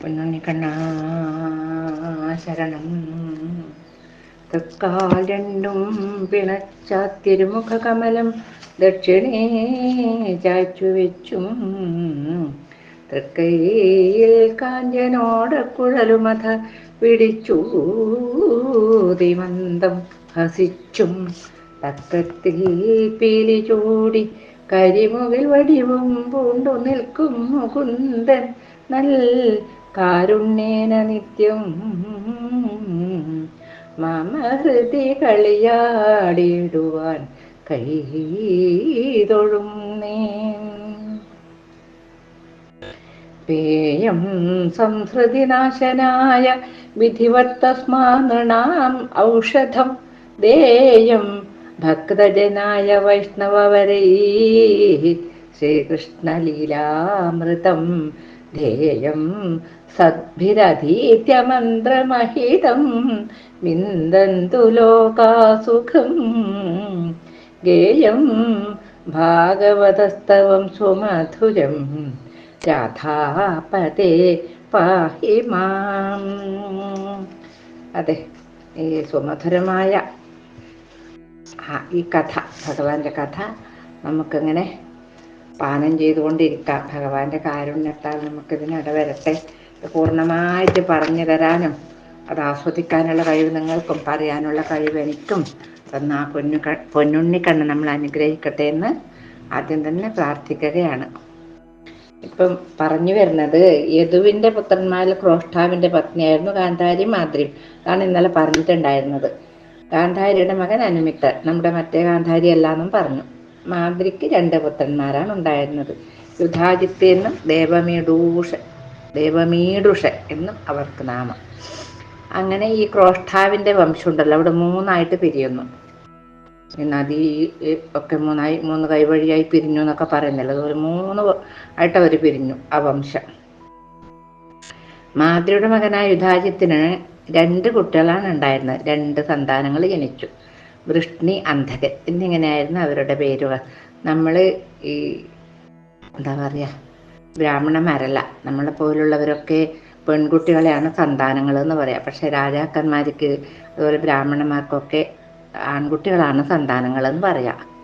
പൊന്നുണ്ണിക്കണ്ണാ ശരണം. തക്കാൽ രണ്ടും പിണച്ച തിരുമുഖ കമലം ദക്ഷിണേ ചാച്ചു വെച്ചും. തൃക്കൈയിൽ കാഞ്ചനോട് കുഴലുമത പിടിച്ചു. ദിമന്തം ഹസിച്ചും തക്കത്തിൽ പീലി ചൂടി കരിമുകിൽ വടിവും പൂണ്ടു നിൽക്കും മുകുന്ദൻ. നൽ കാരുണ്യേന നിത്യം മമ ഹൃതി കളിയാടിടുവാൻ കൈതൊഴും നേ പേയം സംസൃതിനാശനായ വിധിവത്തസ്മാനൃണാം ഔഷധം. ദേയം ഭക്തജനായ വൈഷ്ണവരൈ ശ്രീകൃഷ്ണലീലാമൃതം ധേയം സദ്ഭിരധീത്യമന്ത്രമഹിതം വിന്ദന്തു ലോകാസുഖം. ഗേയം ഭാഗവതസ്തവം സുമധുരം. രാധാപതേ പാഹി മാം. അതെ ഈ സുമധുരമായ ഈ കഥ ഭഗവാന്റെ കഥ നമുക്കിങ്ങനെ പാനം ചെയ്തുകൊണ്ടിരിക്കാം. ഭഗവാന്റെ കാരുണ്യത്താൽ നമുക്കിതിനിട വരട്ടെ. പൂർണമായിട്ട് പറഞ്ഞു തരാനും അത് ആസ്വദിക്കാനുള്ള കഴിവ് നിങ്ങൾക്കും പറയാനുള്ള കഴിവ് എനിക്കും. തന്ന പൊന്നു പൊന്നുണ്ണിക്കണ്ണ് നമ്മൾ അനുഗ്രഹിക്കട്ടെ എന്ന് ആദ്യം തന്നെ പ്രാർത്ഥിക്കുകയാണ്. ഇപ്പം പറഞ്ഞു വരുന്നത് യദുവിന്റെ പുത്രന്മാരിൽ ക്രോഷ്ടാവിന്റെ പത്നിയായിരുന്നു ഗാന്ധാരി മാദ്രി. അതാണ് ഇന്നലെ പറഞ്ഞിട്ടുണ്ടായിരുന്നത്. ഗാന്ധാരിയുടെ മകൻ അനുമിത്തൻ നമ്മുടെ മറ്റേ ഗാന്ധാരി അല്ലാന്നും പറഞ്ഞു. മാദ്രിക്ക് രണ്ട് പുത്രന്മാരാണ് ഉണ്ടായിരുന്നത്. യുധാജിത്ത് എന്നും ദേവമീഡൂഷ ദേവമീഡുഷ എന്നും അവർക്ക് നാമം. അങ്ങനെ ഈ ക്രോഷ്ടാവിന്റെ വംശമുണ്ടല്ലോ അവിടെ മൂന്നായിട്ട് പിരിയുന്നു. നദി ഒക്കെ മൂന്നായി മൂന്ന് കൈവഴിയായി പിരിഞ്ഞു എന്നൊക്കെ പറയുന്നില്ല? അതുപോലെ മൂന്ന് ആയിട്ട് അവർ പിരിഞ്ഞു ആ വംശം. മാതൃയുടെ മകനായ യുധാജിത്തിന് രണ്ട് കുട്ടികളാണ് ഉണ്ടായിരുന്നത്. രണ്ട് സന്താനങ്ങൾ ജനിച്ചു. വൃഷ്ണി അന്ധകൻ എന്നിങ്ങനെയായിരുന്നു അവരുടെ പേരുകൾ. നമ്മൾ ഈ എന്താ പറയുക ബ്രാഹ്മണന്മാരല്ല നമ്മളെ പോലുള്ളവരൊക്കെ പെൺകുട്ടികളെയാണ് സന്താനങ്ങൾ എന്ന് പറയാം. പക്ഷെ രാജാക്കന്മാർക്ക് അതുപോലെ ബ്രാഹ്മണന്മാർക്കൊക്കെ ആൺകുട്ടികളാണ് സന്താനങ്ങൾ എന്ന് പറയാം.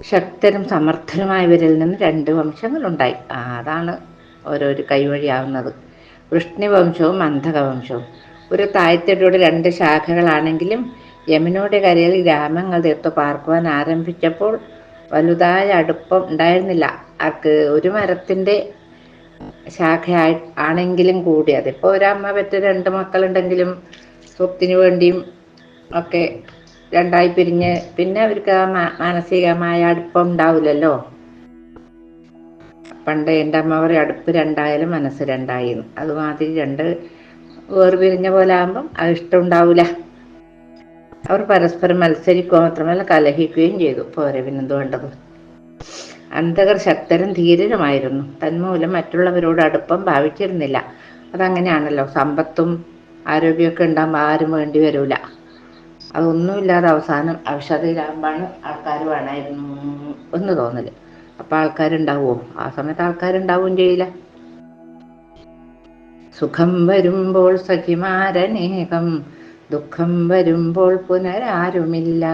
ശക്തരും സമർത്ഥരുമായവരിൽ നിന്ന് രണ്ട് വംശങ്ങളുണ്ടായി. അതാണ് ഓരോരു കൈവഴിയാവുന്നത്. വൃഷ്ണി വംശവും അന്ധക വംശവും ഒരു താഴ്ത്തടിയുടെ രണ്ട് ശാഖകളാണെങ്കിലും യമുനയുടെ കരയിൽ ഗ്രാമങ്ങൾ തീർത്തു പാർക്കുവാൻ ആരംഭിച്ചപ്പോൾ വലുതായ അടുപ്പം ഉണ്ടായിരുന്നില്ല. ആർക്ക് ഒരു മരത്തിന്റെ ശാഖയായി ആണെങ്കിലും കൂടി. അതിപ്പോൾ ഒരമ്മ പറ്റ രണ്ട് മക്കളുണ്ടെങ്കിലും സ്വത്തിന് വേണ്ടിയും ഒക്കെ രണ്ടായി പിരിഞ്ഞ് പിന്നെ അവർക്ക് ആ മാനസികമായ അടുപ്പം ഉണ്ടാവില്ലല്ലോ. പണ്ട് എന്റെ അമ്മ പറയും അടുപ്പ് രണ്ടായാലും മനസ്സ് രണ്ടായിരുന്നു അതുമാതിരി രണ്ട് വേർപിരിഞ്ഞ പോലെ ആകുമ്പം അത് ഇഷ്ടം ഉണ്ടാവില്ല അവർ പരസ്പരം മത്സരിക്കുക മാത്രമല്ല കലഹിക്കുകയും ചെയ്തു. പോരെ പിന്നെന്ത് വേണ്ടത്? അന്തകർ ശക്തരും ധീരരുമായിരുന്നു. തന്മൂലം മറ്റുള്ളവരോട് അടുപ്പം ഭാവിച്ചിരുന്നില്ല. അതങ്ങനെയാണല്ലോ. സമ്പത്തും ആരോഗ്യമൊക്കെ ഉണ്ടാകുമ്പോൾ ആരും വേണ്ടി വരൂല. അതൊന്നുമില്ലാതെ അവസാനം ഔഷധയിലാകുമ്പോഴാണ് ആൾക്കാർ വേണമായിരുന്നു എന്ന് തോന്നൽ. അപ്പം ആൾക്കാരുണ്ടാവുമോ ആ സമയത്ത് ആൾക്കാരുണ്ടാവുകയും ചെയ്യില്ല. സുഖം വരുമ്പോൾ സഖിമാരനേകം ദുഃഖം വരുമ്പോൾ പുനരാരുമില്ല.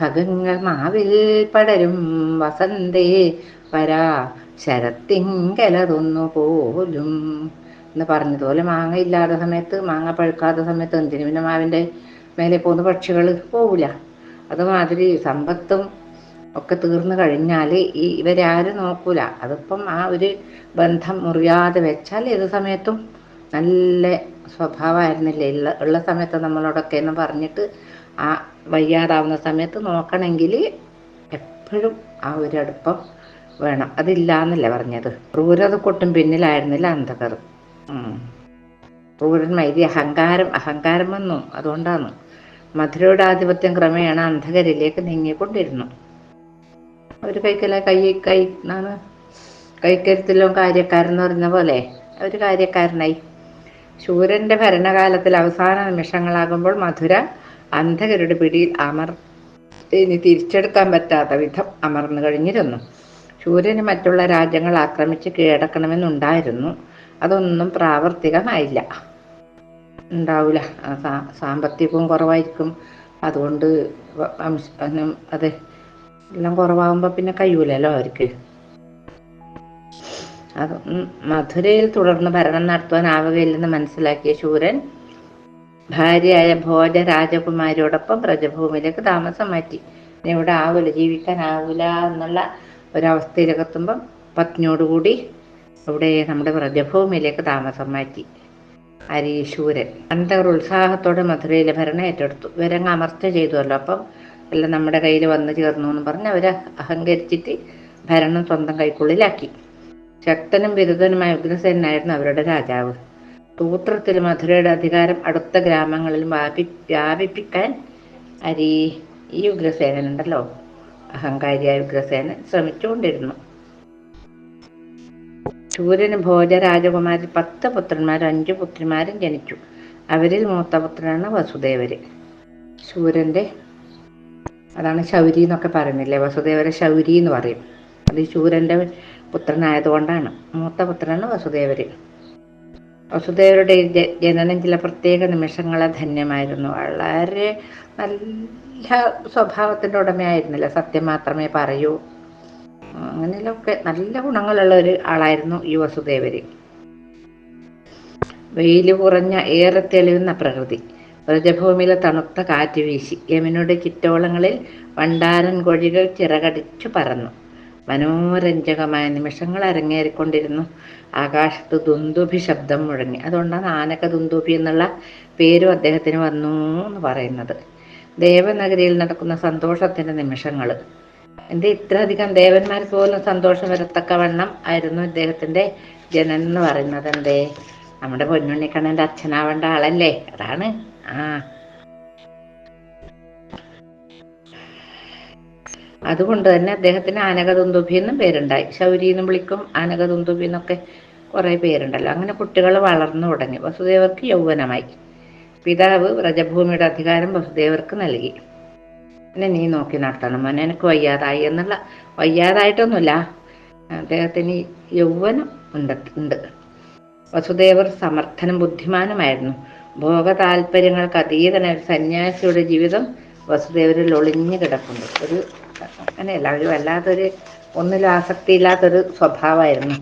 ഖഗങ്ങൾ മാവിൽ പടരും വസന്തേ വരാ ശരത്തിങ്കലതൊന്നു പോലും. എന്ന് പറഞ്ഞതുപോലെ മാങ്ങ ഇല്ലാത്ത സമയത്ത് മാങ്ങ പഴുക്കാത്ത സമയത്ത് എന്തിനു പിന്നെ മാവിന്റെ മേലെ പോകുന്ന പക്ഷികൾ പോവില്ല അതുമാതിരി സമ്പത്തും ഒക്കെ തീർന്നു കഴിഞ്ഞാൽ ഈ ഇവരാരും നോക്കൂല. അതിപ്പം ആ ഒരു ബന്ധം മുറിയാതെ വെച്ചാൽ ഏത് സമയത്തും നല്ല സ്വഭാവമായിരുന്നില്ലേ? ഉള്ള ഉള്ള സമയത്ത് നമ്മളോടൊക്കെ എന്ന് പറഞ്ഞിട്ട് ആ വയ്യാതാവുന്ന സമയത്ത് നോക്കണമെങ്കിൽ എപ്പോഴും ആ ഒരു അടുപ്പം വേണം. അതില്ലാന്നല്ലേ പറഞ്ഞത്. ക്രൂരത കൊട്ടും പിന്നിലായിരുന്നില്ല അന്ധകർ. ക്രൂരന്മാരി അഹങ്കാരം അഹങ്കാരം വന്നു. അതുകൊണ്ടാണ്. മധുരയുടെ ആധിപത്യം ക്രമേണ അന്ധകരിലേക്ക് നീങ്ങിക്കൊണ്ടിരുന്നു. അവർ കൈക്കല കൈ കൈ എന്നാണ് കൈക്കരുത്തിലും കാര്യക്കാരൻ എന്ന് പറഞ്ഞ പോലെ അവർ കാര്യക്കാരനായി. ശൂരന്റെ ഭരണകാലത്തിൽ അവസാന നിമിഷങ്ങളാകുമ്പോൾ മധുര അന്ധകരുടെ പിടിയിൽ അമർ ഇനി തിരിച്ചെടുക്കാൻ പറ്റാത്ത വിധം അമർന്നു കഴിഞ്ഞിരുന്നു. ശൂര്യന് മറ്റുള്ള രാജ്യങ്ങൾ ആക്രമിച്ച് കീഴടക്കണമെന്നുണ്ടായിരുന്നു. അതൊന്നും പ്രാവർത്തികമായില്ല. ഉണ്ടാവില്ല സാമ്പത്തികവും കുറവായിരിക്കും. അതുകൊണ്ട് അതെ എല്ലാം കുറവാകുമ്പോൾ പിന്നെ കഴിയൂലല്ലോ അവർക്ക്. മധുരയിൽ തുടർന്ന് ഭരണം നടത്തുവാനാവുകയില്ലെന്ന് മനസ്സിലാക്കിയ ശൂരൻ ഭാര്യയായ ഭോജ രാജകുമാരിയോടൊപ്പം വ്രജഭൂമിയിലേക്ക് താമസം മാറ്റി. ഇവിടെ ആവില്ല ജീവിക്കാനാവില്ല എന്നുള്ള ഒരവസ്ഥയിലെത്തുമ്പം പത്നിയോടുകൂടി ഇവിടെ നമ്മുടെ വ്രജഭൂമിയിലേക്ക് താമസം മാറ്റി. അരീശൂരൻ അന്തർ ഉത്സാഹത്തോടെ മധുരയിലെ ഭരണം ഏറ്റെടുത്തു. ഇവരങ്ങ് അമർച്ച ചെയ്തുവല്ലോ. അപ്പം എല്ലാം നമ്മുടെ കയ്യിൽ വന്നു ചേർന്നു എന്ന് പറഞ്ഞ് അവരെ അഹങ്കരിച്ചിട്ട് ഭരണം സ്വന്തം കൈക്കുള്ളിലാക്കി. ശക്തനും വിരുദ്ധനുമായ ഉഗ്രസേനായിരുന്നു അവരുടെ രാജാവ്. തൂത്രത്തിൽ മധുരയുടെ അധികാരം അടുത്ത ഗ്രാമങ്ങളിൽ വ്യാപി വ്യാപിപ്പിക്കാൻ അരി ഈ ഉഗ്രസേനുണ്ടല്ലോ അഹങ്കാരിയായ ഉഗ്രസേനൻ ശ്രമിച്ചുകൊണ്ടിരുന്നു. സൂര്യന് ഭോജ രാജകുമാരിൽ പത്ത് പുത്രന്മാരും അഞ്ചു പുത്രിമാരും ജനിച്ചു. അവരിൽ മൂത്ത പുത്രനാണ് വസുദേവര്. സൂര്യന്റെ അതാണ് ശൗരി എന്നൊക്കെ പറയുന്നില്ലേ? വസുദേവരെ ശൗരി എന്ന് പറയും. അത് ശൂരന്റെ പുത്രനായതുകൊണ്ടാണ്. മൂത്ത പുത്രനാണ് വസുദേവര്. വസുദേവരുടെ ജനനം ചില പ്രത്യേക നിമിഷങ്ങളെ ധന്യമായിരുന്നു. വളരെ നല്ല സ്വഭാവത്തിന്റെ ഉടമയായിരുന്നില്ല. സത്യം മാത്രമേ പറയൂ. അങ്ങനെയൊക്കെ നല്ല ഗുണങ്ങളുള്ള ഒരു ആളായിരുന്നു ഈ വസുദേവര്. വെയിൽ കുറഞ്ഞ ഏറെ തെളിയുന്ന പ്രകൃതി. വ്രജഭൂമിയിലെ തണുത്ത കാറ്റ് വീശി. യമുനയുടെ ചുറ്റോളങ്ങളിൽ വണ്ടാരൻ കൊഴികൾ ചിറകടിച്ചു പറന്നു. മനോരഞ്ജകമായ നിമിഷങ്ങൾ അരങ്ങേറിക്കൊണ്ടിരുന്നു ആകാശത്ത് ദുന്ദുഭി ശബ്ദം മുഴങ്ങി. അതുകൊണ്ടാണ് ആനക ദുന്ദുഭി എന്നുള്ള പേരും അദ്ദേഹത്തിന് വന്നു എന്ന് പറയുന്നത്. ദേവനഗരിയിൽ നടക്കുന്ന സന്തോഷത്തിന്റെ നിമിഷങ്ങൾ എന്റെ ഇത്രയധികം ദേവന്മാർ പോലും സന്തോഷം വരത്തക്കവണ്ണം ആയിരുന്നു ഇദ്ദേഹത്തിന്റെ ജനൻ എന്ന് പറയുന്നത് എന്തേ? നമ്മുടെ പൊന്നുണ്ണിക്കണ്ണന്റെ അച്ഛനാവേണ്ട ആളല്ലേ? അതാണ്. ആ. അതുകൊണ്ട് തന്നെ അദ്ദേഹത്തിന് ആനകതുന്തുഭി എന്നും പേരുണ്ടായി. ശൗരി എന്നും വിളിക്കും ആനകതുന്തുഭി എന്നൊക്കെ കുറെ പേരുണ്ടല്ലോ. അങ്ങനെ കുട്ടികൾ വളർന്നു തുടങ്ങി. വസുദേവർക്ക് യൗവനമായി. പിതാവ് വ്രജഭൂമിയുടെ അധികാരം വസുദേവർക്ക് നൽകി. എന്നെ നീ നോക്കി നടത്തണം മോനെ. എനിക്ക് വയ്യാതായി എന്നുള്ള വയ്യാതായിട്ടൊന്നുമില്ല. അദ്ദേഹത്തിന് യൗവനം ഉണ്ട് ഉണ്ട്. വസുദേവർ സമർത്ഥനും ബുദ്ധിമാനുമായിരുന്നു. ഭോഗ താല്പര്യങ്ങൾക്ക് അതീതനായ സന്യാസിയുടെ ജീവിതം വസുദേവരിൽ ഒളിഞ്ഞു കിടക്കുന്നു. ഒരു അങ്ങനെയല്ല ഒരു വല്ലാത്തൊരു ഒന്നിലും ആസക്തിയില്ലാത്തൊരു സ്വഭാവമായിരുന്നു.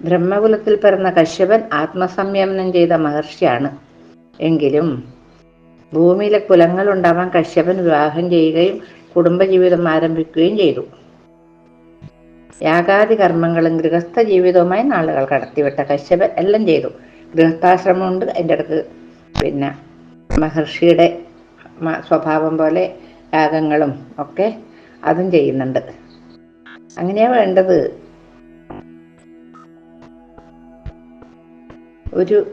ബ്രഹ്മകുലത്തിൽ പിറന്ന കശ്യപൻ ആത്മസംയമനം ചെയ്ത മഹർഷിയാണ്. എങ്കിലും ഭൂമിയിലെ കുലങ്ങൾ ഉണ്ടാവാൻ കശ്യപൻ വിവാഹം ചെയ്യുകയും കുടുംബജീവിതം ആരംഭിക്കുകയും ചെയ്തു. യാഗാദി കർമ്മങ്ങളും ഗൃഹസ്ഥ ജീവിതവുമായി നാളുകൾ കടത്തിവിട്ട കശ്യപൻ എല്ലാം ചെയ്തു. ഗൃഹസ്ഥാശ്രമമുണ്ട് അതിന്റെ അടുത്ത്. പിന്നെ മഹർഷിയുടെ സ്വഭാവം പോലെ യാഗങ്ങളും ഒക്കെ അതും ചെയ്യുന്നുണ്ട്. അങ്ങനെയാ വേണ്ടത്. ഒരു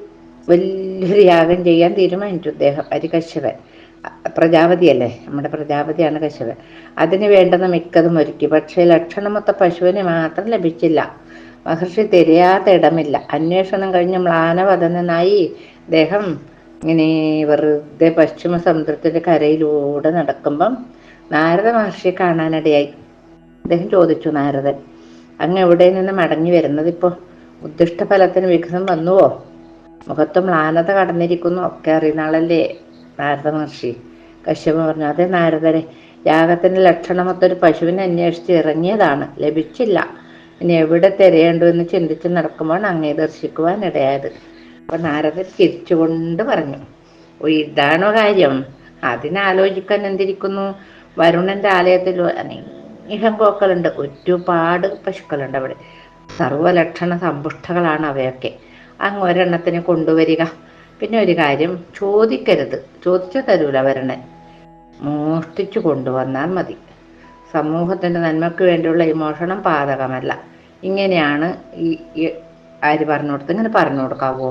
വലിയൊരു യാഗം ചെയ്യാൻ തീരുമാനിച്ചു അദ്ദേഹം അരികശ്യപൻ പ്രജാപതിയല്ലേ? നമ്മുടെ പ്രജാപതിയാണ് കശവൻ. അതിന് വേണ്ടുന്ന മിക്കതും ഒരുക്കി. പക്ഷേ ലക്ഷണമൊത്ത പശുവിനെ മാത്രം ലഭിച്ചില്ല. മഹർഷി തിരയാത്ത ഇടമില്ല. അന്വേഷണം കഴിഞ്ഞ് മ്ലാനവതനായി അദ്ദേഹം ഇങ്ങനെ വെറുതെ പശ്ചിമ സമുദ്രത്തിന്റെ കരയിലൂടെ നടക്കുമ്പം നാരദ മഹർഷിയെ കാണാനിടയായി. അദ്ദേഹം ചോദിച്ചു നാരദൻ അങ്ങ് എവിടെ നിന്ന് മടങ്ങി വരുന്നത് ഇപ്പോൾ? ഉദ്ദിഷ്ട ഫലത്തിന് വിഘ്നം വന്നുവോ? മുഖത്ത് മ്ലാനത കടന്നിരിക്കുന്നു. ഒക്കെ അറിയുന്ന ആളല്ലേ നാരദ മഹർഷി? കശ്യപ പറഞ്ഞു അതെ നാരദരെ യാഗത്തിന്റെ ലക്ഷണമൊത്തൊരു പശുവിനെ അന്വേഷിച്ച് ഇറങ്ങിയതാണ്. ലഭിച്ചില്ല. ഇനി എവിടെ തിരയേണ്ടു എന്ന് ചിന്തിച്ച് നടക്കുമ്പോൾ അങ്ങേ ദർശിക്കുവാൻ ഇടയായത് അപ്പൊ നാരദൻ ചിരിച്ചുകൊണ്ട് പറഞ്ഞു ഓ ഇതാണോ കാര്യം? അതിനാലോചിക്കാൻ എന്തിരിക്കുന്നു? വരുണന്റെ ആലയത്തിൽ അനേകം കോക്കളുണ്ട് ഒരുപാട് പശുക്കളുണ്ട് അവിടെ. സർവലക്ഷണ സമ്പുഷ്ടകളാണ് അവയൊക്കെ. അങ്ങ് ഒരെണ്ണത്തിന് കൊണ്ടുവരിക. പിന്നെ ഒരു കാര്യം ചോദിക്കരുത്. ചോദിച്ചു തരൂല വരണൻ. മോഷ്ടിച്ചു കൊണ്ടുവന്നാൽ മതി. സമൂഹത്തിന്റെ നന്മയ്ക്ക് വേണ്ടിയുള്ള ഈ മോഷണം പാതകമല്ല. ഇങ്ങനെയാണ് ഈ ആര് പറഞ്ഞു കൊടുത്തത്? ഇങ്ങനെ പറഞ്ഞു കൊടുക്കാവോ?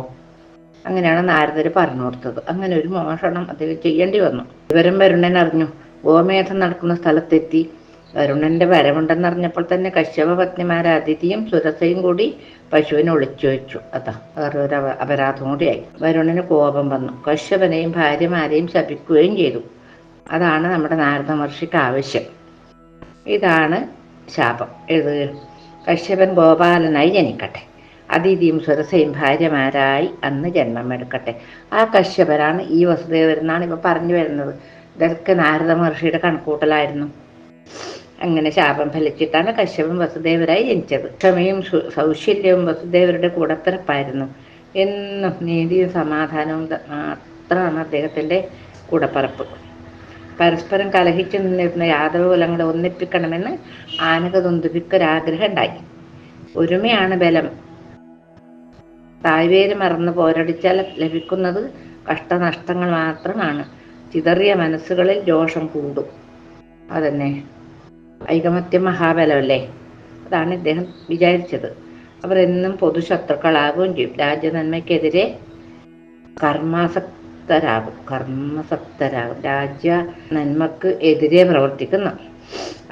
അങ്ങനെയാണ് നാരദർ പറഞ്ഞു കൊടുത്തത് അങ്ങനെ ഒരു മോഷണം അതിൽ ചെയ്യേണ്ടി വന്നു. വിവരം വരുണൻ അറിഞ്ഞു. ഗോമേധം നടക്കുന്ന സ്ഥലത്തെത്തി. വരുണന്റെ വരവുണ്ടെന്ന് അറിഞ്ഞപ്പോൾ തന്നെ കശ്യപ പത്നിമാരെ അതിഥിയും സുരസയും കൂടി പശുവിനെ ഒളിച്ചു വെച്ചു അതാ വേറെ ഒരു അപരാധം കൂടിയായി വരുണന് കോപം വന്നു. കശ്യപനെയും ഭാര്യമാരെയും ശപിക്കുകയും ചെയ്തു. അതാണ് നമ്മുടെ നാരദ മഹർഷിക്ക് ആവശ്യം. ഇതാണ് ശാപം. ഇത് കശ്യപൻ ഗോപാലനായി ജനിക്കട്ടെ. അതിഥിയും സുരസയും ഭാര്യമാരായി അന്ന് ജന്മമെടുക്കട്ടെ. ആ കശ്യപരാണ് ഈ വസുദേവരെന്നാണ് ഇപ്പൊ പറഞ്ഞു വരുന്നത്. ഇതൊക്കെ നാരദ മഹർഷിയുടെ കണക്കൂട്ടലായിരുന്നു. അങ്ങനെ ശാപം ഫലിച്ചിട്ടാണ് കശ്യപൻ വസുദേവരായി ജനിച്ചത്. ക്ഷമയും സൗശല്യവും വസുദേവരുടെ കൂടപ്പിറപ്പായിരുന്നു. എന്നും നീതിയും സമാധാനവും മാത്രമാണ് അദ്ദേഹത്തിന്റെ കൂടപ്പിറപ്പ്. പരസ്പരം കലഹിച്ചു നിന്നിരുന്ന യാദവ കുലങ്ങളെ ഒന്നിപ്പിക്കണമെന്ന് ആനകതുന്തുപിക്കൊരാഗ്രഹം ഉണ്ടായി. ഒരുമയാണ് ബലം. തായ്വേര് മറന്ന് പോരടിച്ചാൽ ലഭിക്കുന്നത് കഷ്ടനഷ്ടങ്ങൾ മാത്രമാണ്. ചിതറിയ മനസ്സുകളിൽ രോഷം കൂടും. അതന്നെ. ഐകമത്യ മഹാബലമല്ലേ? അതാണ് ഇദ്ദേഹം വിചാരിച്ചത്. അവർ എന്നും പൊതുശത്രുക്കളാകുകയും ചെയ്യും. രാജ്യനന്മയ്ക്കെതിരെ കർമാസക്തരാകും. കർമ്മസക്തരാകും. രാജ്യ നന്മക്ക് എതിരെ പ്രവർത്തിക്കുന്നു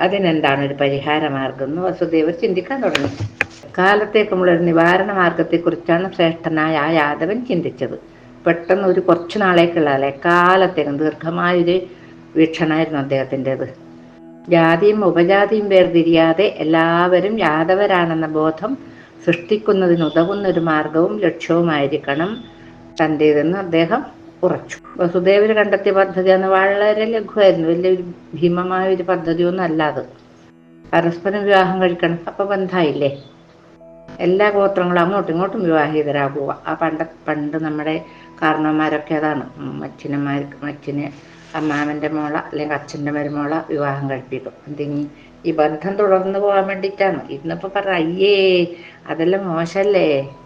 അതിനെന്താണ് ഒരു പരിഹാര മാർഗം എന്ന് വസുദേവർ ചിന്തിക്കാൻ തുടങ്ങി. കാലത്തേക്കുമുള്ള ഒരു നിവാരണ മാർഗത്തെക്കുറിച്ചാണ് ശ്രേഷ്ഠനായ ആ യാദവൻ ചിന്തിച്ചത്. പെട്ടെന്ന് ഒരു കുറച്ചു നാളേക്കുള്ള അല്ലെ കാലത്തേക്കും ദീർഘമായൊരു വീക്ഷണമായിരുന്നു അദ്ദേഹത്തിന്റെത്. ജാതിയും ഉപജാതിയും വേർതിരിയാതെ എല്ലാവരും യാദവരാണെന്ന ബോധം സൃഷ്ടിക്കുന്നതിനുതകുന്ന ഒരു മാർഗവും ലക്ഷ്യവുമായിരിക്കണം തന്റേതെന്ന് അദ്ദേഹം ഉറച്ചു. വസുദേവർ കണ്ടെത്തിയ പദ്ധതി അന്ന് വളരെ ലഘുവായിരുന്നു. വലിയൊരു ഭീമമായ ഒരു പദ്ധതിയൊന്നും അല്ലാതെ പരസ്പരം വിവാഹം കഴിക്കണം. അപ്പൊ ബന്ധമായില്ലേ എല്ലാ ഗോത്രങ്ങളും അങ്ങോട്ടും ഇങ്ങോട്ടും വിവാഹിതരാകുക. ആ പണ്ട പണ്ട് നമ്മുടെ കാരണവന്മാരൊക്കെ അതാണ്. അച്ഛനമാർക്ക് അച്ഛന് അമ്മാമന്റെ മോള അല്ലെങ്കിൽ അച്ഛന്റെ മരുമോള വിവാഹം കഴിപ്പിക്കും. എന്തെങ്കിലും ഈ ബന്ധം തുടർന്ന് പോകാൻ വേണ്ടിയിട്ടാണ്. ഇന്നിപ്പോൾ പറ അയ്യേ അതെല്ലാം മോശല്ലേ?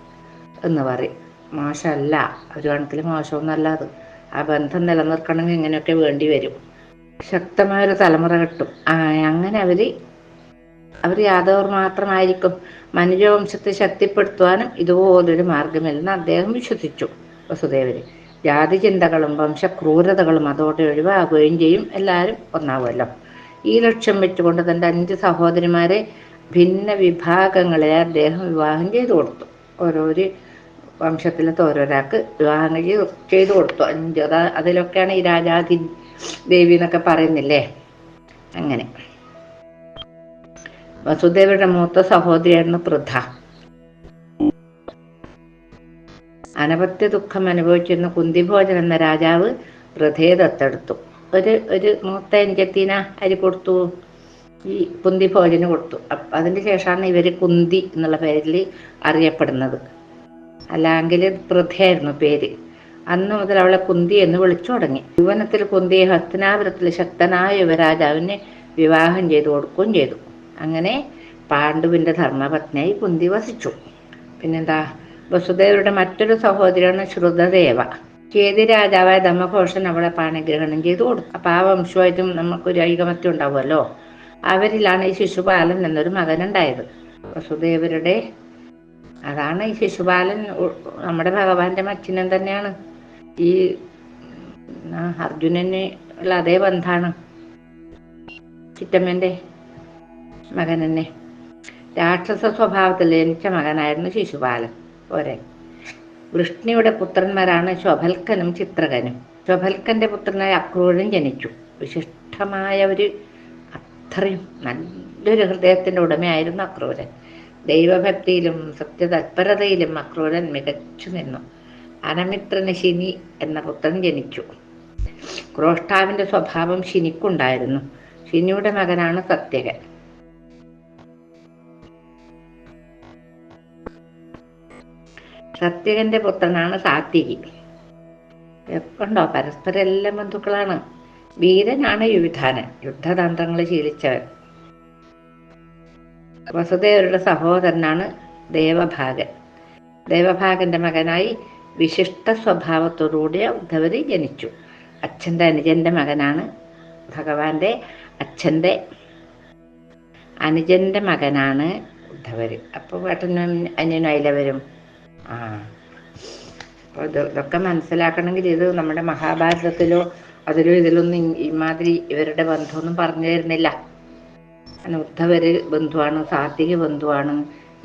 എന്ന് പറയും. മോശമല്ല. ഒരു കണക്കിൽ മോശമൊന്നല്ല അത്. ആ ബന്ധം നിലനിർത്തണമെങ്കിൽ ഇങ്ങനെയൊക്കെ വേണ്ടി വരും. ശക്തമായ ഒരു തലമുറ കിട്ടും. അങ്ങനെ അവർ അവർ യാദവർ മാത്രമായിരിക്കും മനുജവംശത്തെ ശക്തിപ്പെടുത്തുവാനും ഇതുപോലൊരു മാർഗമില്ലെന്ന് അദ്ദേഹം വിശ്വസിച്ചു വസുദേവര് ജാതി ചിന്തകളും വംശക്രൂരതകളും അതോടെ ഒഴിവാകുകയും ചെയ്യും. എല്ലാവരും ഒന്നാവുമല്ലോ. ഈ ലക്ഷ്യം വെച്ചുകൊണ്ട് തന്റെ അഞ്ച് സഹോദരിമാരെ ഭിന്ന വിഭാഗങ്ങളെ അദ്ദേഹം വിവാഹം ചെയ്തു കൊടുത്തു. ഓരോരു വംശത്തിലത്തെ ഓരോരാൾക്ക് വിവാഹം ചെയ്തു കൊടുത്തു. അഞ്ച് അതിലൊക്കെയാണ് ഈ രാജാതി ദേവി എന്നൊക്കെ പറയുന്നില്ലേ? അങ്ങനെ. വസുദേവരുടെ മൂത്ത സഹോദരിയായിരുന്നു പൃഥ. അനപത്യ ദുഃഖം അനുഭവിച്ചിരുന്ന കുന്തിഭോജൻ എന്ന രാജാവ് പൃഥയെ ദത്തെടുത്തു. ഒരു ഒരു മൂത്ത എഞ്ചത്തീന അരി കൊടുത്തു. ഈ കുന്തി ഭോജന് കൊടുത്തു അതിന് ശേഷമാണ് ഇവർ കുന്തി എന്നുള്ള പേരിൽ അറിയപ്പെടുന്നത്. അല്ലെങ്കിൽ വൃദ്ധയായിരുന്നു പേര്. അന്നു മുതൽ അവളെ കുന്തി എന്ന് വിളിച്ചു തുടങ്ങി. യുവനത്തിൽ കുന്തിയെ ഹസ്തനാപുരത്തിൽ ശക്തനായ യുവരാജാവിനെ വിവാഹം ചെയ്തു കൊടുക്കുകയും ചെയ്തു. അങ്ങനെ പാണ്ഡുവിന്റെ ധർമ്മപത്നിയായി കുന്തി വസിച്ചു. പിന്നെന്താ? വസുദേവരുടെ മറ്റൊരു സഹോദരിയാണ് ശ്രുതദേവ. ചേതി രാജാവായ ധമഘോഷൻ അവളെ പാണിഗ്രഹണം ചെയ്തു കൊടുത്തു. അപ്പം ആ വംശമായിട്ടും നമുക്കൊരു ഐകമത്യം ഉണ്ടാവുമല്ലോ. അവരിലാണ് ഈ ശിശുപാലൻ എന്നൊരു മകനുണ്ടായത്. വസുദേവരുടെ അതാണ് ഈ ശിശുപാലൻ നമ്മുടെ ഭഗവാന്റെ മച്ചിനം തന്നെയാണ്. ഈ അർജുനന് ഉള്ള അതേ ബന്ധാണ്. ചിറ്റമ്മന്റെ മകൻ തന്നെ രാക്ഷസ സ്വഭാവത്തിൽ ജനിച്ച മകനായിരുന്നു ശിശുപാലൻ പോരെ വൃഷ്ണിയുടെ പുത്രന്മാരാണ് ശോഭൽക്കനും ചിത്രകനും. ശോഭൽക്കന്റെ പുത്രനായ അക്രൂരൻ ജനിച്ചു. വിശിഷ്ടമായ ഒരു അത്രയും നല്ലൊരു ഹൃദയത്തിന്റെ ഉടമയായിരുന്നു അക്രൂരൻ. ദൈവഭക്തിയിലും സത്യതത്പരതയിലും അക്രൂരൻ മികച്ചു നിന്നു. അനമിത്രന് ശിനി എന്ന പുത്രൻ ജനിച്ചു. ക്രോഷ്ടാവിന്റെ സ്വഭാവം ശിനിക്കുണ്ടായിരുന്നു. ശിനിയുടെ മകനാണ് സത്യകൻ. സത്യകന്റെ പുത്രനാണ് സാത്വികി. ഉണ്ടോ പരസ്പരം എല്ലാം ബന്ധുക്കളാണ്. വീരനാണ് യുവിധാനൻ യുദ്ധതന്ത്രങ്ങൾ ശീലിച്ചവൻ. വസുദേവരുടെ സഹോദരനാണ് ദേവഭാഗൻ. ദേവഭാഗന്റെ മകനായി വിശിഷ്ട സ്വഭാവത്തോടുകൂടിയ ഉദ്ധവരി ജനിച്ചു. അച്ഛന്റെ അനുജന്റെ മകനാണ് ഭഗവാന്റെ അച്ഛന്റെ അനുജന്റെ മകനാണ് ഉദ്ധവര്. അപ്പോൾ ഏട്ടനും അനിയനും അതിലെ വരും. ആ. അപ്പോൾ ഇത് ഇതൊക്കെ മനസ്സിലാക്കണമെങ്കിൽ ഇത് നമ്മുടെ മഹാഭാരതത്തിലോ അതിലോ ഇതിലൊന്നും ഇമാതിരി ഇവരുടെ ബന്ധമൊന്നും പറഞ്ഞു തരുന്നില്ല. ഉദ്ധവര് ബന്ധുവാണ് സാത്വിക ബന്ധുവാണ്.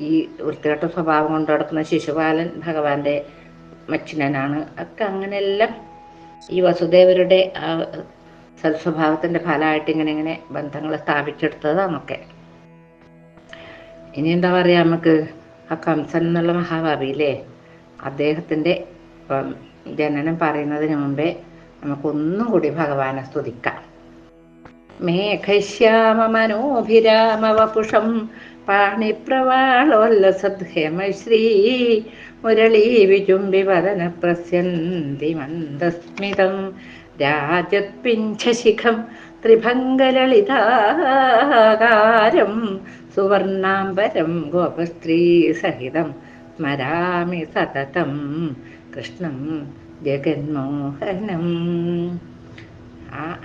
ഈ വൃത്തികെട്ട സ്വഭാവം കൊണ്ട് നടക്കുന്ന ശിശുപാലൻ ഭഗവാന്റെ മച്ചിനനാണ്. ഒക്കെ അങ്ങനെയെല്ലാം ഈ വസുദേവരുടെ ആ സൽസ്വഭാവത്തിന്റെ ഫലമായിട്ട് ഇങ്ങനെ ഇങ്ങനെ ബന്ധങ്ങൾ സ്ഥാപിച്ചെടുത്തതാണൊക്കെ ഇനി എന്താ പറയാ നമുക്ക് ആ കംസൻ എന്നുള്ള മഹാഭാവിയില്ലേ അദ്ദേഹത്തിന്റെ ജനനം പറയുന്നതിന് മുമ്പേ നമുക്കൊന്നും കൂടി ഭഗവാനെ സ്തുതിക്കാം. മേഘശ്യാമ മനോഭിരാമവപുഷം പാണിപ്രവാളോല്ലസദ്ഹേമശ്രീ മുരളീ വിചുംബി വദന പ്രസ്യന്തി മന്ദസ്മിതം രാജത്പിഞ്ചശിഖം ത്രിഭംഗലളിതാകാരം സുവർണാംബരം ഗോപസ്ത്രീ സഹിതം സ്മരാമി സതതം കൃഷ്ണം ജഗന്മോഹനം. ആ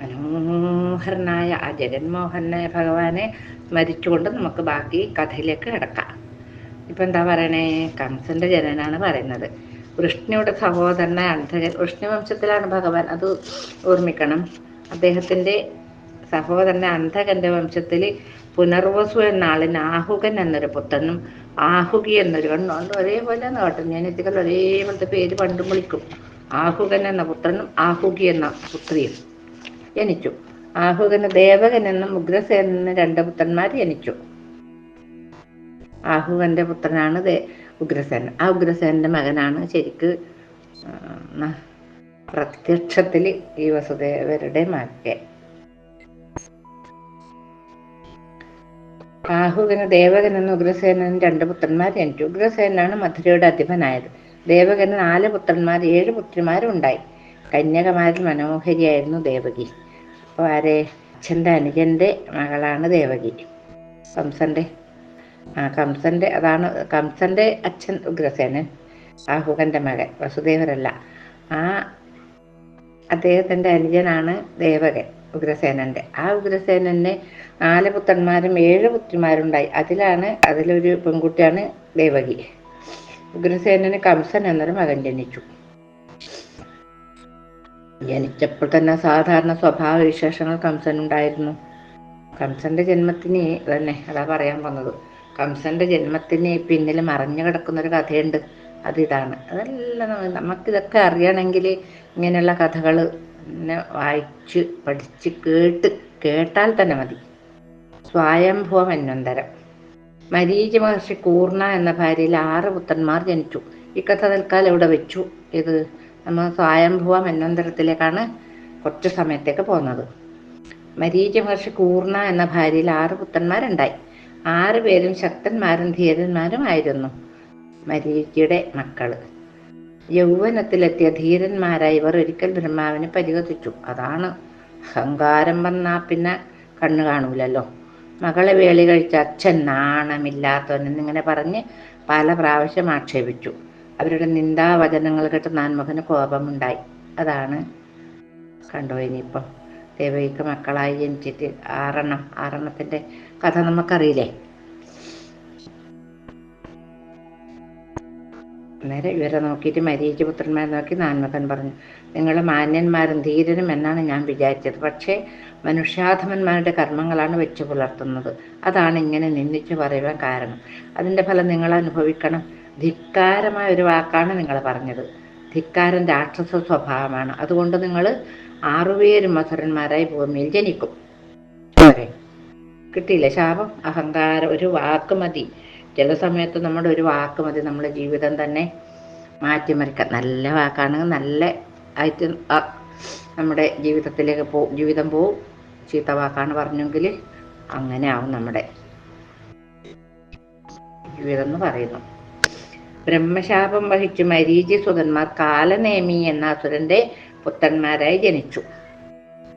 മനോഹരനായ ആ ജഗന്മോഹനായ ഭഗവാനെ സ്മരിച്ചുകൊണ്ട് നമുക്ക് ബാക്കി കഥയിലേക്ക് കിടക്കാം. ഇപ്പം എന്താ പറയണേ? കംസന്റെ ജനനാണ് പറയുന്നത്. വൃഷ്ണിയുടെ സഹോദരനായ അന്ധകൻ വൃഷ്ണി വംശത്തിലാണ് ഭഗവാൻ അത് ഓർമ്മിക്കണം. അദ്ദേഹത്തിന്റെ സഹോദരനെ അന്ധകന്റെ വംശത്തിൽ പുനർവസു എന്ന ആളിന് ആഹുകൻ എന്നൊരു പുത്രനും ആഹുകി എന്നൊരു കണ്ണുണ്ട് ഒരേപോലെ കേട്ടോ. ഞാൻ ഇതികൾ ഒരേപോലത്തെ പേര് പണ്ടും വിളിക്കും. ആഹുകൻ എന്ന പുത്രനും ആഹുകി എന്ന പുത്രിയും. ജനിച്ചു ആഹുകന് ദേവകൻ എന്നും ഉഗ്രസേനും രണ്ട് പുത്രന്മാർ ജനിച്ചു ആഹുകന്റെ പുത്രനാണ് ഉഗ്രസേനൻ. ആ ഉഗ്രസേനന്റെ മകനാണ് ശരിക്ക് പ്രത്യക്ഷത്തിൽ ഈ വസുദേവരുടെ മകൻ. ആഹുകന് ദേവകൻ എന്ന ഉഗ്രസേനൻ രണ്ട് പുത്രന്മാർ ജനിച്ചു ഉഗ്രസേനാണ് മധുരയുടെ അധിപനായത്. ദേവകന് നാല് പുത്രന്മാർ ഏഴ് പുത്രിമാരും ഉണ്ടായി കന്യകമാരിൽ മനോഹരിയായിരുന്നു ദേവകി. അപ്പോൾ ആരെ? അച്ഛന്റെ അനുജന്റെ മകളാണ് ദേവകി. കംസന്റെ. ആ കംസന്റെ അതാണ് കംസന്റെ അച്ഛൻ ഉഗ്രസേനൻ. ആഹുകന്റെ മകൻ വസുദേവരല്ല. ആ അദ്ദേഹത്തിന്റെ അനുജനാണ് ദേവകൻ ഉഗ്രസേനന്റെ. ആ ഉഗ്രസേനന് നാല് പുത്രന്മാരും ഏഴ് പുത്രിമാരുണ്ടായി. അതിലാണ് അതിലൊരു പെൺകുട്ടിയാണ് ദേവകി. ഉഗ്രസേനന് കംസൻ എന്നൊരു മകൻ ജനിച്ചു. ജനിച്ചപ്പോൾ തന്നെ സാധാരണ സ്വഭാവ വിശേഷങ്ങൾ കംസനുണ്ടായിരുന്നു. കംസന്റെ ജന്മത്തിന് തന്നെ അതാ പറയാൻ വന്നത്. കംസന്റെ ജന്മത്തിന് പിന്നിൽ മറഞ്ഞു കിടക്കുന്ന ഒരു കഥയുണ്ട്. അതിതാണ്. അതെല്ലാം നമുക്കിതൊക്കെ അറിയണമെങ്കിൽ ഇങ്ങനെയുള്ള കഥകൾ പിന്നെ വായിച്ച് പഠിച്ച് കേട്ട് കേട്ടാൽ തന്നെ മതി. സ്വയംഭവ മന്വന്തരം മരീച മഹർഷി കൂർണ എന്ന ഭാര്യയിൽ ആറ് പുത്രന്മാർ ജനിച്ചു. ഈ കഥ തൽക്കാലം ഇവിടെ വെച്ചു. ഇത് നമ്മൾ സ്വയംഭൂവ മന്വന്തരത്തിലേക്കാണ് കുറച്ച് സമയത്തേക്ക് പോകുന്നത്. മരീച മഹർഷി കൂർണ എന്ന ഭാര്യയിൽ ആറ് പുത്രന്മാരുണ്ടായി. ആറ് പേരും ശക്തന്മാരും ധീരന്മാരും ആയിരുന്നു. മരീചിയുടെ മക്കൾ. യൗവനത്തിലെത്തിയ ധീരന്മാരായി ഇവർ ഒരിക്കൽ ബ്രഹ്മാവിനെ പരിഹസിച്ചു. അതാണ് അഹങ്കാരം വന്നാ പിന്നെ കണ്ണു കാണൂലല്ലോ. മകളെ വേളി കഴിച്ച അച്ഛൻ നാണമില്ലാത്തവൻ എന്നിങ്ങനെ പറഞ്ഞ് പല പ്രാവശ്യം ആക്ഷേപിച്ചു. അവരുടെ നിന്ദാവചനങ്ങൾ കേട്ട് നാൻമുഖന് കോപമുണ്ടായി. അതാണ് കണ്ടോ ഇനിയിപ്പം. ദേവയ്ക്ക് മക്കളായി ജനിച്ചിട്ട് ആറെണ്ണം. ആറെണ്ണത്തിന്റെ കഥ നമുക്കറിയില്ലേ? നേരെ ഇവരെ നോക്കിയിട്ട് മരീച പുത്രന്മാരെ നോക്കി നാൻമകൻ പറഞ്ഞു നിങ്ങൾ മാന്യന്മാരും ധീരനും എന്നാണ് ഞാൻ വിചാരിച്ചത്. പക്ഷേ മനുഷ്യാധമന്മാരുടെ കർമ്മങ്ങളാണ് വെച്ചു പുലർത്തുന്നത്. അതാണ് ഇങ്ങനെ നിന്ദിച്ചു പറയുവാൻ കാരണം. അതിന്റെ ഫലം നിങ്ങൾ അനുഭവിക്കണം ധിക്കാരമായ ഒരു വാക്കാണ് നിങ്ങൾ പറഞ്ഞത്. ധിക്കാരം രാക്ഷസ സ്വഭാവമാണ്. അതുകൊണ്ട് നിങ്ങൾ ആറുപേരും മധുരന്മാരായി ഭൂമിയിൽ ജനിക്കും. കിട്ടിയില്ല ശാപം? അഹങ്കാരം. ഒരു വാക്ക് മതി. ചില സമയത്ത് നമ്മുടെ ഒരു വാക്ക് മതി. നമ്മുടെ ജീവിതം തന്നെ മാറ്റിമറിക്കാം നല്ല വാക്കാണ്. നല്ല ആയിട്ട് നമ്മുടെ ജീവിതത്തിലേക്ക് പോ ജീവിതം പോവും. ചീത്ത വാക്കാണ് പറഞ്ഞെങ്കിൽ അങ്ങനെ ആവും നമ്മുടെ ജീവിതം എന്ന് പറയുന്നു. ബ്രഹ്മശാപം വഹിച്ചു മരീചി സുതന്മാർ കാലനേമി എന്ന അസുരന്റെ പുത്രന്മാരായി ജനിച്ചു.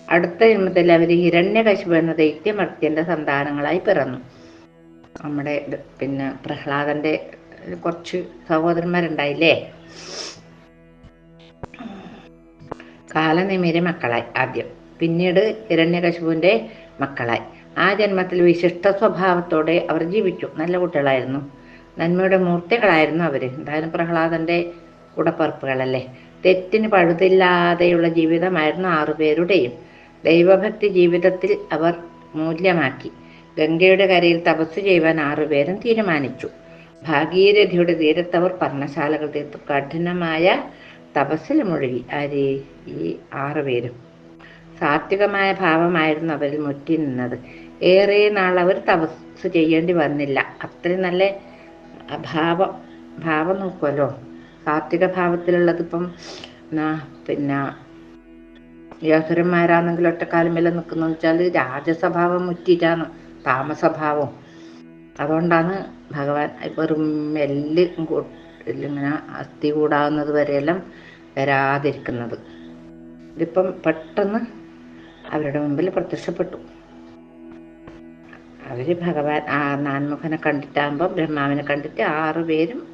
അടുത്ത ജന്മത്തിൽ അവർ ഹിരണ്യകശിപ എന്ന ദൈത്യമർത്യന്റെ സന്താനങ്ങളായി പിറന്നു. നമ്മുടെ പിന്നെ പ്രഹ്ലാദന്റെ കുറച്ച് സഹോദരന്മാരുണ്ടായില്ലേ? കാലനേമിയുടെ മക്കളായി ആദ്യം. പിന്നീട് ഹിരണ്യകശിപുവിന്റെ മക്കളായി. ആ ജന്മത്തിൽ വിശിഷ്ട സ്വഭാവത്തോടെ അവർ ജീവിച്ചു. നല്ല കുട്ടികളായിരുന്നു. നന്മയുടെ മൂർത്തികളായിരുന്നു അവർ എന്തായാലും പ്രഹ്ലാദന്റെ കൂടപ്പറപ്പുകളല്ലേ? തെറ്റിന് പഴുതില്ലാതെയുള്ള ജീവിതമായിരുന്നു ആറുപേരുടെയും. ദൈവഭക്തി ജീവിതത്തിൽ അവർ മൂല്യമാക്കി. ഗംഗയുടെ കരയിൽ തപസ് ചെയ്യുവാൻ ആറുപേരും തീരുമാനിച്ചു. ഭാഗീരഥിയുടെ തീരത്തവർ പർണശാലകൾ തീർത്തു. കഠിനമായ തപസ്സിൽ മുഴുകി. ആര് ഈ ആറുപേരും. സാത്വികമായ ഭാവമായിരുന്നു അവരിൽ മുറ്റി നിന്നത്. ഏറെ നാൾ അവർ തപസ് ചെയ്യേണ്ടി വന്നില്ല. അത്രയും നല്ല ഭാവം ഭാവം നോക്കുമല്ലോ സാത്വിക ഭാവത്തിലുള്ളതിപ്പം പിന്നെ യോധരന്മാരാണെങ്കിൽ ഒറ്റക്കാലം വില നിൽക്കുന്നു വെച്ചാൽ രാജസ്വഭാവം മുറ്റിയിട്ടാണ് താമസഭാവം. അതുകൊണ്ടാണ് ഭഗവാൻ വെറും എല്ല് ഇങ്ങനെ അസ്ഥി കൂടാവുന്നത് വരെയെല്ലാം വരാതിരിക്കുന്നത്. ഇതിപ്പം പെട്ടെന്ന് അവരുടെ മുമ്പിൽ പ്രത്യക്ഷപ്പെട്ടു. അവർ ഭഗവാൻ ആ നാൻമുഖനെ കണ്ടിട്ടാകുമ്പോൾ ബ്രഹ്മാവിനെ കണ്ടിട്ട് ആറുപേരും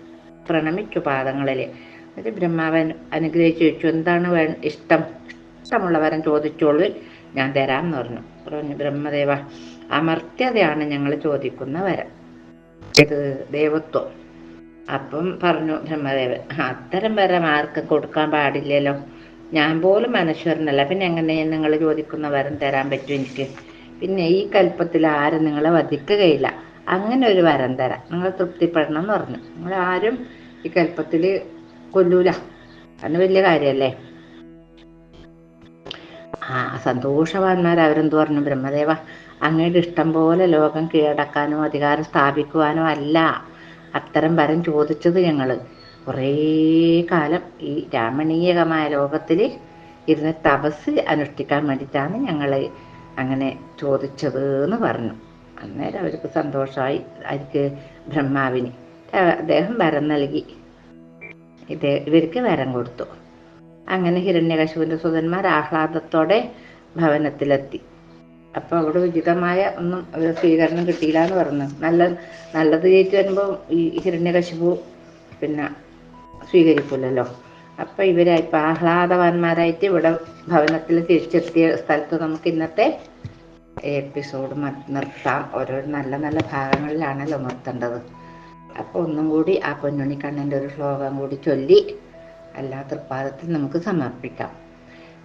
പ്രണമിച്ചു പാദങ്ങളിൽ എന്നിട്ട് ബ്രഹ്മാവൻ അനുഗ്രഹിച്ചു ചോദിച്ചു എന്താണ് വേ ഇഷ്ടം? ഇഷ്ടമുള്ള വരം ചോദിച്ചോളൂ. ഞാൻ തരാം എന്ന് പറഞ്ഞു. പറഞ്ഞു ബ്രഹ്മദേവ അമർത്യതയാണ് ഞങ്ങൾ ചോദിക്കുന്ന വരം ഇത് ദേവത്വം. അപ്പം പറഞ്ഞു ബ്രഹ്മദേവൻ അത്തരം വരം ആർക്കും കൊടുക്കാൻ പാടില്ലല്ലോ. ഞാൻ പോലും മനുഷ്യരനല്ല. പിന്നെ എങ്ങനെ നിങ്ങൾ ചോദിക്കുന്ന വരം തരാൻ പറ്റും എനിക്ക്? പിന്നെ ഈ കൽപ്പത്തിൽ ആരും നിങ്ങളെ വധിക്കുകയില്ല. അങ്ങനെ ഒരു വരം തരാം. നിങ്ങൾ തൃപ്തിപ്പെടണം എന്ന് പറഞ്ഞു. നിങ്ങൾ ആരും ഈ കൽപ്പത്തിൽ കൊല്ലൂല. അന്ന് വലിയ കാര്യമല്ലേ? ആ സന്തോഷവാന്മാർ അവരെന്ത് പറഞ്ഞു? ബ്രഹ്മദേവ അങ്ങയുടെ ഇഷ്ടം പോലെ ലോകം കീഴടക്കാനോ അധികാരം സ്ഥാപിക്കുവാനോ അല്ല. അത്തരം വരം ചോദിച്ചത് ഞങ്ങൾ കുറേ കാലം ഈ രാമണീയകമായ ലോകത്തിൽ ഇരുന്ന് തപസ് അനുഷ്ഠിക്കാൻ വേണ്ടിയിട്ടാണ് ഞങ്ങൾ അങ്ങനെ ചോദിച്ചത് എന്ന് പറഞ്ഞു. അന്നേരം അവർക്ക് സന്തോഷമായി അവർക്ക് ബ്രഹ്മാവിന് അദ്ദേഹം വരം നൽകി. ഇത് ഇവർക്ക് വരം കൊടുത്തു. അങ്ങനെ ഹിരണ്യകശുവിന്റെ സുതന്മാർ ആഹ്ലാദത്തോടെ ഭവനത്തിലെത്തി. അപ്പോൾ അവിടെ ഉചിതമായ ഒന്നും സ്വീകരണം കിട്ടിയില്ല എന്ന് പറഞ്ഞു. നല്ല നല്ലത് കയറ്റി വരുമ്പോൾ ഈ ഹിരണ്യകശിപു പിന്നെ സ്വീകരിക്കില്ലല്ലോ അപ്പം ഇവരായി ആഹ്ലാദവാന്മാരായിട്ട് ഇവിടെ ഭവനത്തിൽ തിരിച്ചെത്തിയ സ്ഥലത്ത് നമുക്ക് ഇന്നത്തെ എപ്പിസോഡ് നിർത്താം. ഓരോ നല്ല നല്ല ഭാഗങ്ങളിലാണല്ലോ നിർത്തേണ്ടത്. അപ്പോൾ ഒന്നും കൂടി ആ പൊന്നുണിക്കണ്ണന്റെ ഒരു ശ്ലോകം കൂടി ചൊല്ലി എല്ലാ തൃപ്പാദത്തിൽ നമുക്ക് സമർപ്പിക്കാം.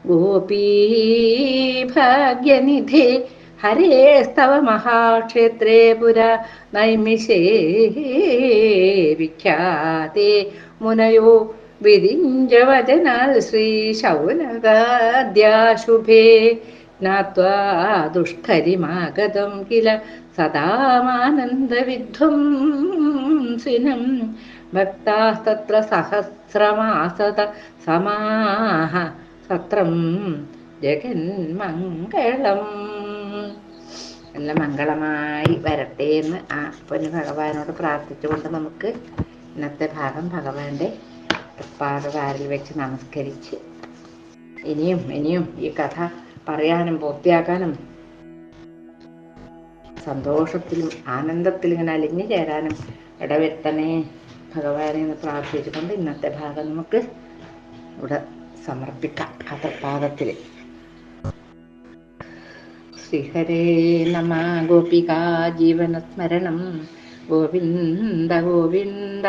ഗോപീ ഭാഗ്യനിധി ഹരേസ്തവ മഹാക്ഷേത്രേ പുര നൈമിഷേ വിഖ്യാതേ. മുനയോ വിരിഞ്ചവചനാൽ ശ്രീ ശൗനകാദ്യാശുഭേ. ज्ञात्वा दुष्करिमागतं किल सदामानन्दविध्वंसिनं भक्तास्तत्र सहस्रमासत समाः സത്രം ജഗന്മംഗളം നല്ല മംഗളമായി വരട്ടെ എന്ന് ആ പൊന്നു ഭഗവാനോട് പ്രാർത്ഥിച്ചുകൊണ്ട് നമുക്ക് ഇന്നത്തെ ഭാഗം ഭഗവാന്റെ പാദവാരിൽ വെച്ച് നമസ്കരിച്ച് ഇനിയും ഇനിയും ഈ കഥ പറയാനും പൂർത്തിയാക്കാനും സന്തോഷത്തിലും ആനന്ദത്തിലും ഇങ്ങനെ അലിഞ്ഞു ചേരാനും ഇടവരുത്തണേ ഭഗവാനെ എന്ന് പ്രാർത്ഥിച്ചുകൊണ്ട് ഇന്നത്തെ ഭാഗം നമുക്ക് ഇവിടെ സമർപ്പിക്കാം. കഥപാദത്തിൽ ശ്രീഹരേ നമ ഗോപിക ജീവനസ്മരണം. ഗോവിന്ദ ഗോവിന്ദ.